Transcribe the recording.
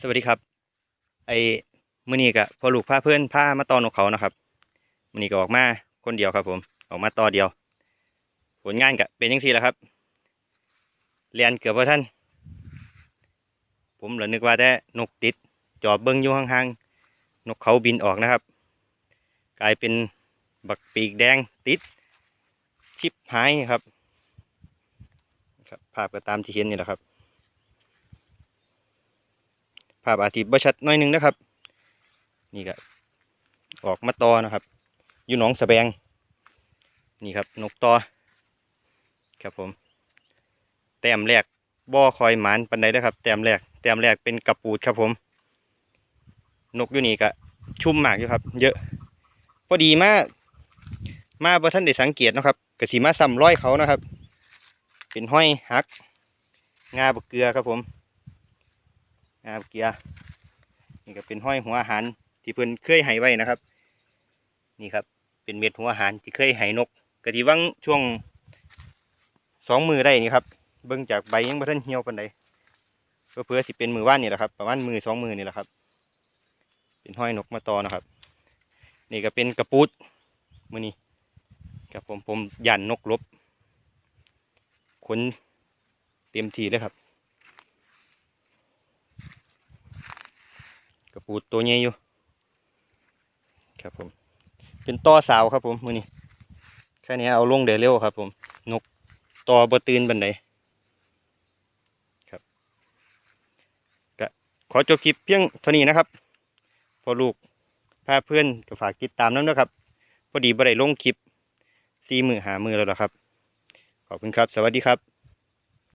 สวัสดีครับ ไอ้มื้อนี้ก็พอลูกพาเพื่อนพามาตอนนกเขานะครับมื้อนี้ก็ออกมาคนเดียวครับ ผม ออกมาต่อเดียว ผลงานก็เป็นจังซี่แหละครับเรียนเกือบว่าท่าน ผมเหลือนึกว่าแต่นกติดจอบเบิ้งอยู่ห่างๆนกเขาบินออกนะครับ กลายเป็นบักปีกแดงติดชิบหายครับ ครับ ภาพก็ตามที่เห็นนี่แหละครับ ภาพอาทิตย์บ่ชัดหน้อยหนึงนะครับ นี่ก็ออกมาตอนะครับ อยู่หนองสะแบง นี่ครับนกตอครับผม แต้มแรกบ่อคอยหมานปันใดนะครับ แต้มแรก แต้มแรกเป็นกระปูดครับผม นกอยู่นี่ก็ชุ่มมากอยู่ครับ เยอะ พอดีมามาบ่ท่านได้สังเกตนะครับกระสีมาซ้ำร้อยเขานะครับ เป็นห้อยหัก งาบกเกลือครับผม งาบเกลือนี่ก็เป็นห้อยหัวอาหารที่เพิ่นเคยให้ไว้นะครับ นี่ครับ เป็นเม็ดหัวอาหารที่เคยให้นกกะทิวังช่วงสองมือได้นี่ครับ เบิ่งจากใบยังบ่ทันเหี่ยวปานใดเพื่อๆสิเป็นมือว่านนี่แหละครับ ประมาณมือสองมือนี่แหละครับ เป็นห้อยนกมาตอนะครับ นี่ก็เป็นกระปุดมือนี้ครับผมผมยันนกลบขนเต็มทีเลยครับ กระปูดตัวใหญ่อยู่ ครับผม เป็นต่อสาวครับผมมือนี้แค่นี้เอาลงเดี๋ยวเร็วครับ ผม นกต่อบตื่นบันไดครับก็ขอจบคลิปเพียงเท่านี้นะครับ พอลูกพาเพื่อนก็ฝากติดตามน้ำนะครับ พอดีบ่ไดลงคลิปสี่มือหามือแล้วละครับ ขอบคุณครับ สวัสดีครับ